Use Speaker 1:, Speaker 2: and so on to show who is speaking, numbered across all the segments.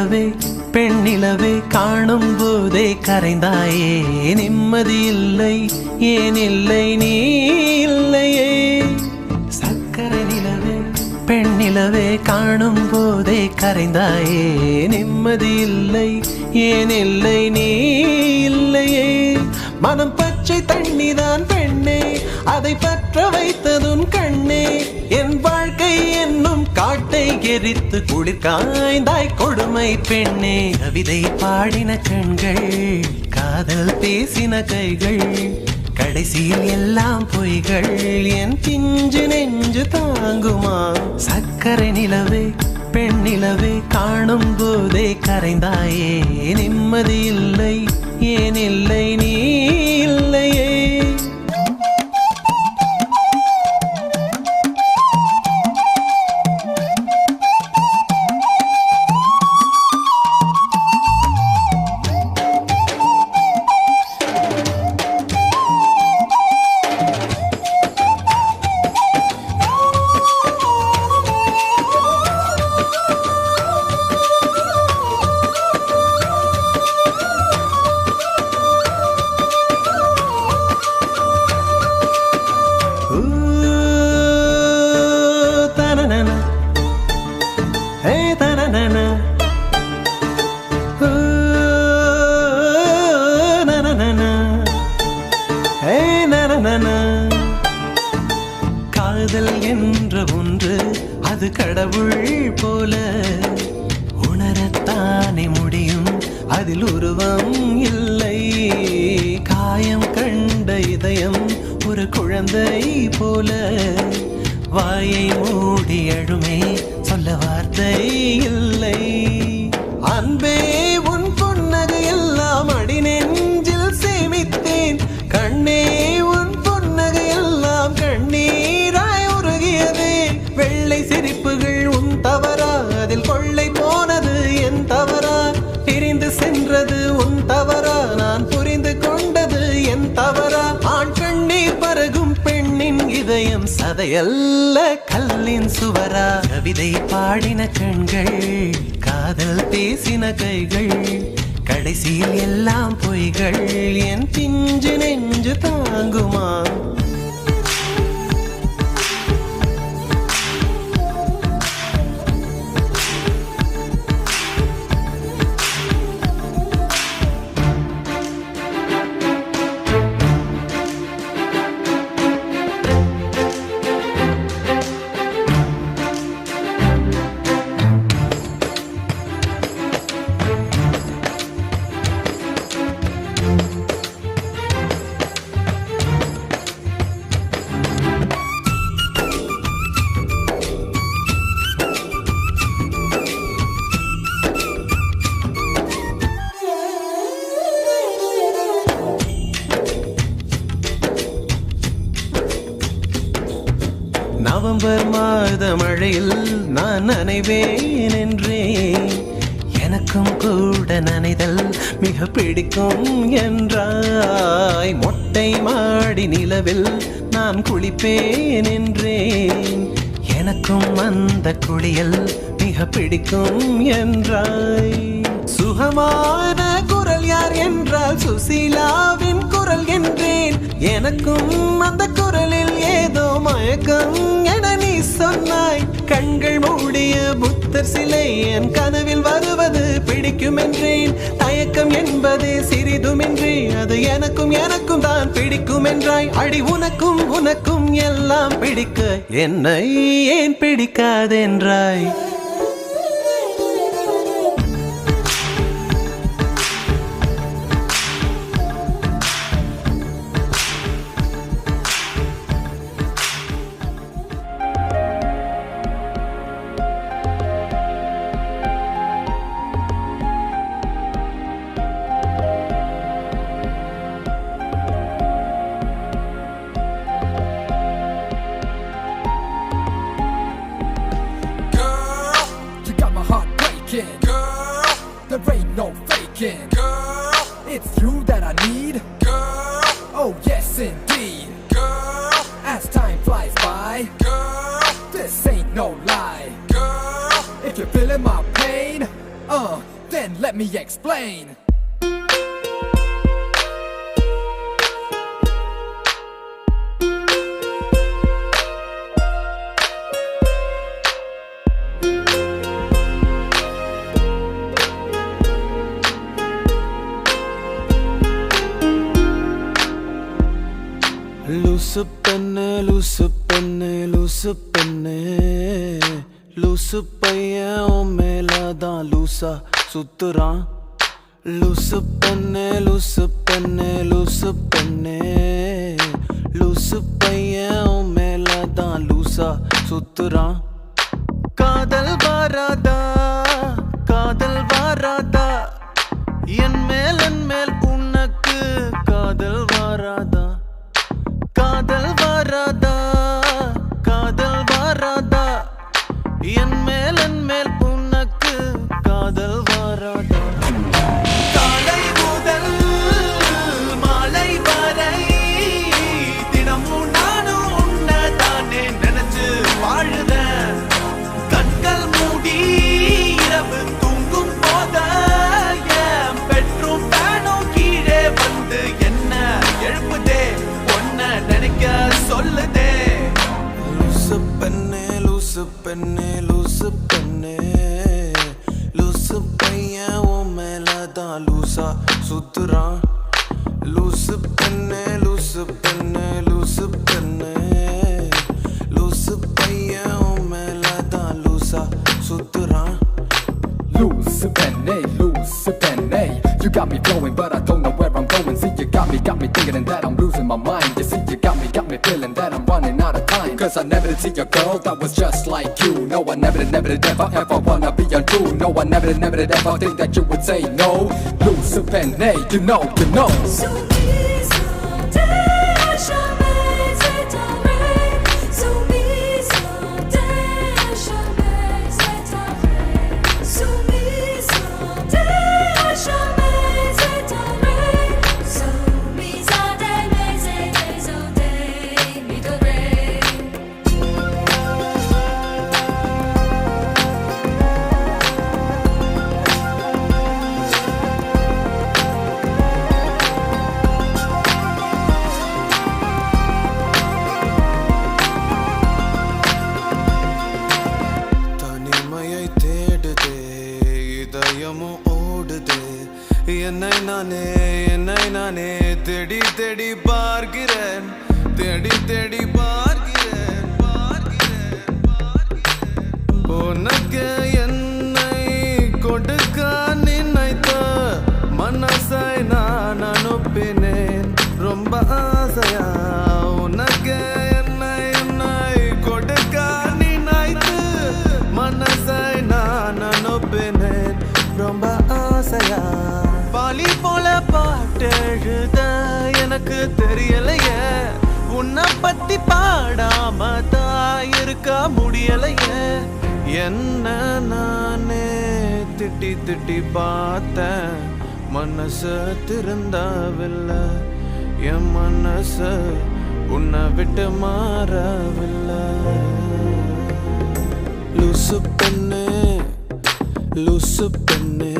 Speaker 1: நிலவே பெண்ணிலவே காணும் போதே கரைந்தாயே. நிம்மதி இல்லை ஏன் இல்லை நீ இல்லையே. சக்கரை நிலவே பெண்ணிலவே காணும் போதே கரைந்தாயே. நிம்மதி இல்லை ஏன் இல்லை நீ இல்லையே. மனம் பச்சை தண்ணிதான் பெண்ணே அதை பற்ற வைத்ததுன் கண்ணே. என் வாழ்க்கை என்ன காட்டை எரித்து குளிர் காய்ந்தாய் கொடுமை பெண்ணே. கவிதை பாடின கண்கள் காதல் பேசின கைகள் கடைசியில் எல்லாம் பொய்கள். என் பிஞ்சு நெஞ்சு தாங்குமா? சக்கரை நிலவே பெண் நிலவே காணும் போதே கரைந்தாயே. நிம்மதி இல்லை ஏன் இல்லை நீ இல்லையே. அதில் இல்லை. காயம் கண்ட இதயம் ஒரு குழந்தை போல. வாயை மூடி அழுமே சொல்ல வார்த்தை கதையல்ல கல்லின் சுவரா? கவிதை பாடின கண்கள் காதல் பேசின கைகள் கடைசியில் எல்லாம் பொய்கள் என் பிஞ்சு நெஞ்சு தாங்குமா? நவம்பர் மாத மழையில் நான் நனைவேன் என்றேன் எனக்கும் கூட நனைதல் மிக பிடிக்கும் என்றாய். மொட்டை மாடி நிலவில் நான் குளிப்பேன் என்றேன் எனக்கும் அந்த குளியல் மிக பிடிக்கும் என்றாய். சுகமான குரல் யார் என்றால் சுசீலாவின் குரல் என்றேன். எனக்கும் அந்த குரலில் ஏதோ மயக்கம் என நீ சொன்னாய். கண்கள் மூடிய புத்தர் சிலை என் கனவில் வருவது பிடிக்கும் என்றேன் தயக்கம் என்பது சிறிதுமின்றி அது எனக்கும் எனக்கும் தான் பிடிக்கும் என்றாய் அடி உனக்கும் உனக்கும் எல்லாம் பிடிக்க என்னை ஏன் பிடிக்காதென்றாய்?
Speaker 2: It's you that I need. Girl, oh yes indeed. Girl, as time flies by. Girl, this ain't no lie. Girl, if you're feeling my pain, uh, then let me explain.
Speaker 3: லூசு பெண்ணு லூசு பெண்ணு லூசு பெண்ணு லூசு பையன் உன் மேலதான் லூசா சுத்துறான் லூசு பெண்ணு லூசு பெண்ணு லூசு பெண்ணு லூசு பையன் உன் மேலதான் லூசா சுத்துறான் பெண்ணே லூசு பெண்ணே லூசு பையன் உன் மேலதான் லூசா சுத்துறான் லூசு பெண்ணே லூசு பெண்ணே லூசு பெண்ணே லூசு பையன் உன் மேலதான் லூசா சுத்துறான்
Speaker 2: Loose penny, loose penny. You got me flowing, but I don't know where I'm going. See, you got me, got me thinking that I'm losing my mind. You see, you got me, got me feeling that I'm running out of time. Cause I never did see a girl that was just like you. No, I never never ever, wanna be untrue. No, I never never ever think that you would say no. Loose penny, you know, you know.
Speaker 3: தேடி பார்க்கிறேன் உனக்கு என்னை கொடுக்க நினைத்த மனசை நான் அனுப்பினேன். ரொம்ப ஆசையா? உனக்கு என்னை என்னை கொடுக்க நினைத்து மனசை நான் அனுப்பினேன். ரொம்ப ஆசையா? பாலி போல பாட்டெழுத எனக்கு தெரியலையே. உன்னை பத்தி பாடாம தான் இருக்க முடியலையே. என்ன நானே திட்டி திட்டி பார்த்தேன். மனசு திருந்தாவில்லை. என் மனசு உன்னை விட்டு மாறவில்லை. லூசு பெண்ணு லூசு பெண்ணு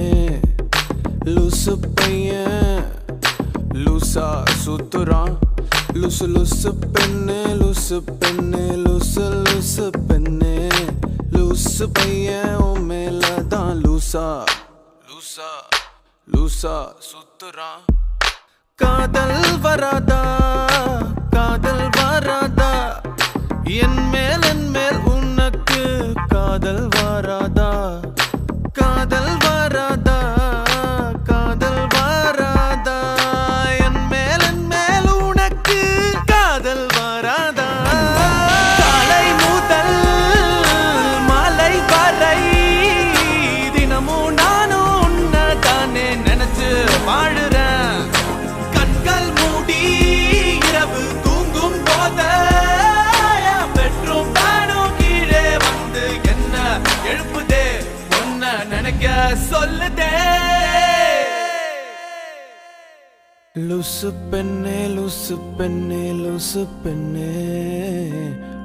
Speaker 3: லூசு பையன். லூசா சுத்துறான். லுசு லுசு பெண்ணு லுசு பெண்ணு லுசு லுசு பெண்ணு. லுசு பையன் உன் மேலதான் லூசா. லூசா லூசா சுத்துறான் காதல் வராதா? காதல் வராதா? என் மேல் என் மேல் உனக்கு காதல் வராதா? காதல்
Speaker 4: பெண்ணே லூசு பெண்ணே லூசு பெண்ணே.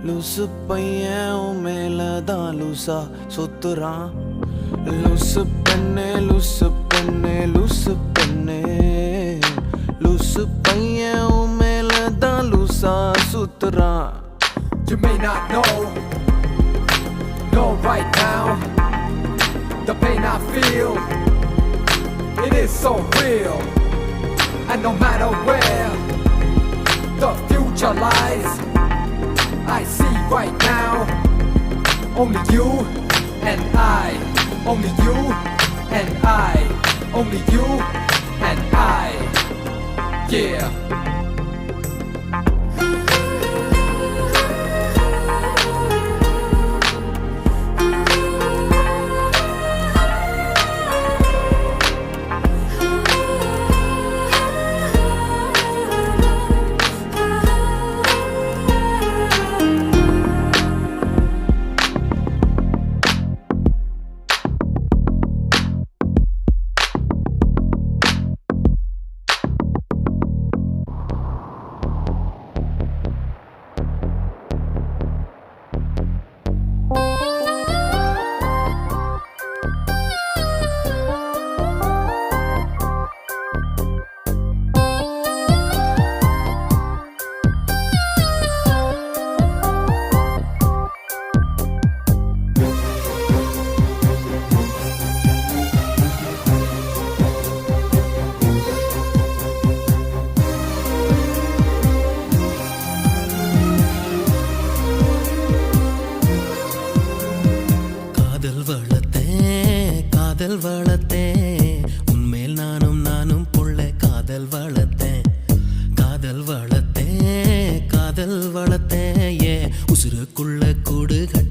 Speaker 4: லூசு பையன் மேலதான் லூசா சுத்துறான். லூசு பெண்ணே லூசு பெண்ணே லூசு பெண்ணே. லூசு பையன் மேலதான் லூசா சுத்துறான்.
Speaker 2: You may not know, know right now the pain I feel. It is so real. And no matter where the future lies, I see right now only you and I, only you and I, only you and I. Yeah.
Speaker 4: காதல் வளர்த்தேன். உன்மேல் நானும் நானும் புள்ள காதல் வளர்த்தேன். காதல் வளர்த்தேன் காதல் வளர்த்தேன் ஏ உசுருக்குள்ள கூடுகள்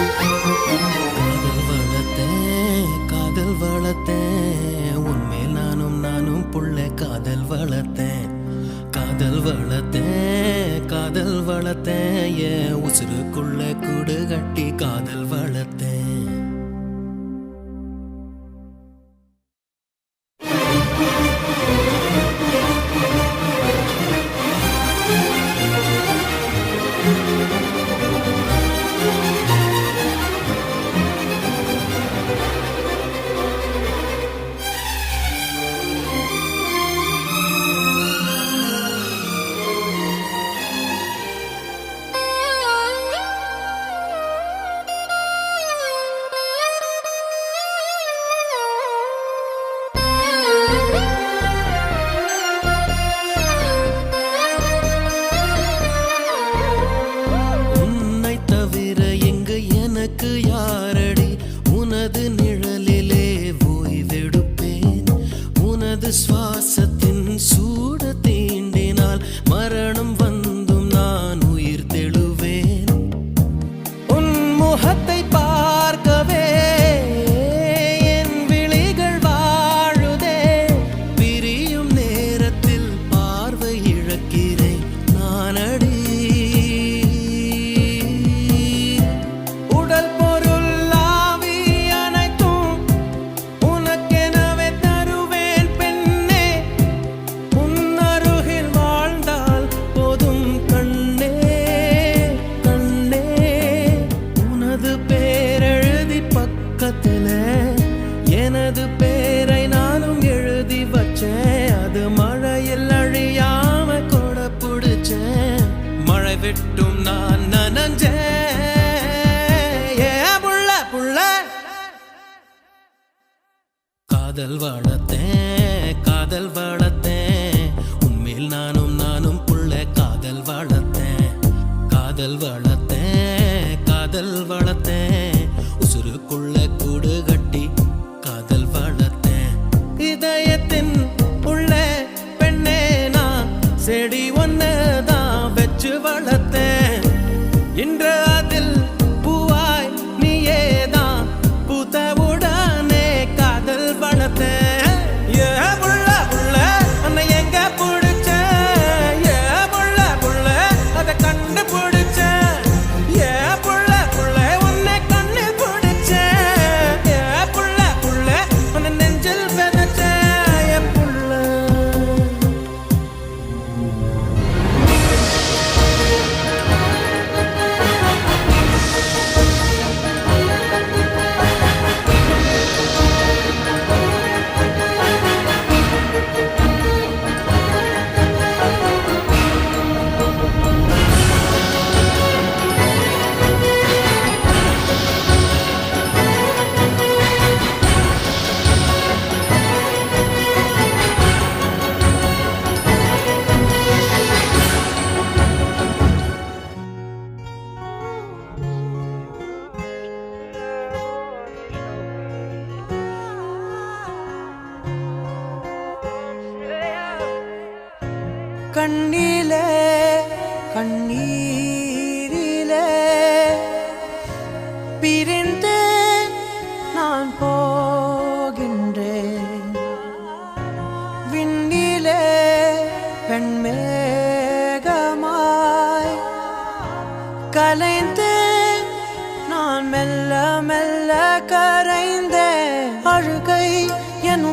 Speaker 4: காதல் வளர்த்தேன் காதல் வளர்த்தேன் உன்மேல் நானும் நானும் புள்ள காதல் வளர்த்தேன் காதல் வளர்த்தேன் காதல் வளர்த்தேன் ஏன் உசுருக்குள்ள கூட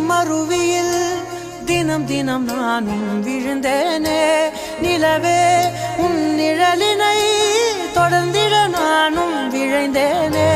Speaker 5: மருவியில் தினம் தினம் நானும் விழுந்தேனே. நிலவே உன் நிழலினை தொடர்ந்திட நானும் விழைந்தேனே.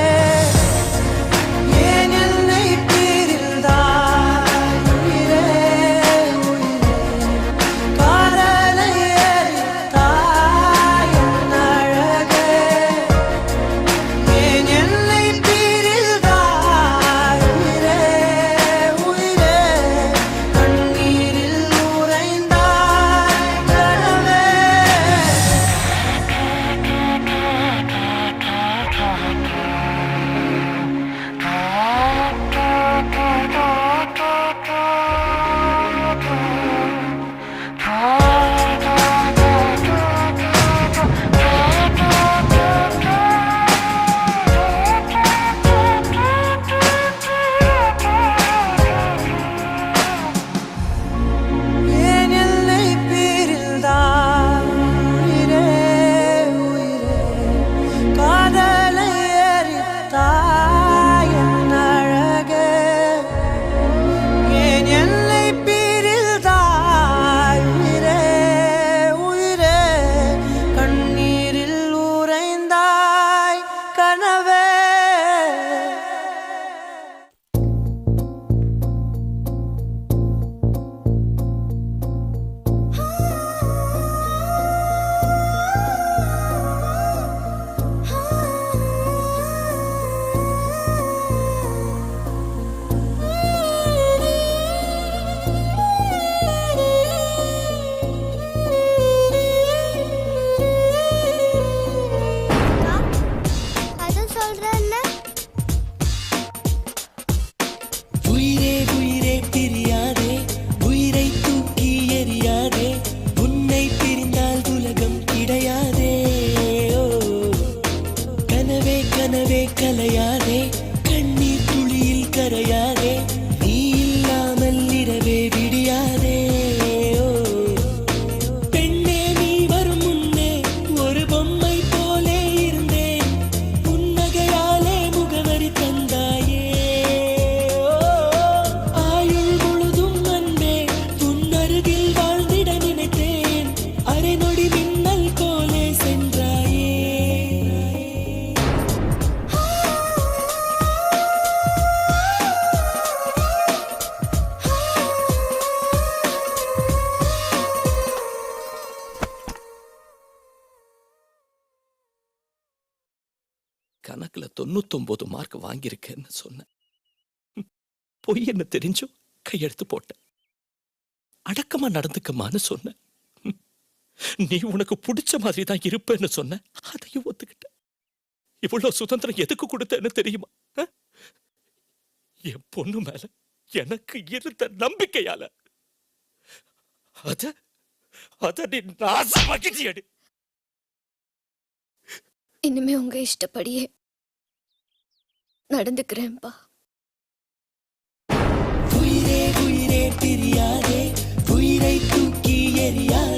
Speaker 6: தொண்ணூத்தொன்பது மார்க் வாங்கியிருக்கேன்னு சொன்னேன். பொய் என்ன தெரிஞ்சும் கையெழுத்து போட்டேன். அடக்கமா நடந்துக்கமான்னு சொன்னேன். நீ உனக்கு பிடிச்ச மாதிரி தான் இருப்பேன்னு சொன்ன அதையும் ஒத்துக்கிட்ட இவ்வளவு சுதந்திரம் எதுக்கு கொடுத்தேன்னு தெரியுமா? என் பொண்ணு மேல எனக்கு இருந்த நம்பிக்கையால. அத அத நீ நாசமாக்கிட்டியடி.
Speaker 7: இனிமே உங்க இஷ்டப்படியே நடந்துக்கிறேன்ப்பா
Speaker 8: உயிரே உயிரே தெரியாதே உயிரை தூக்கி எறியாதே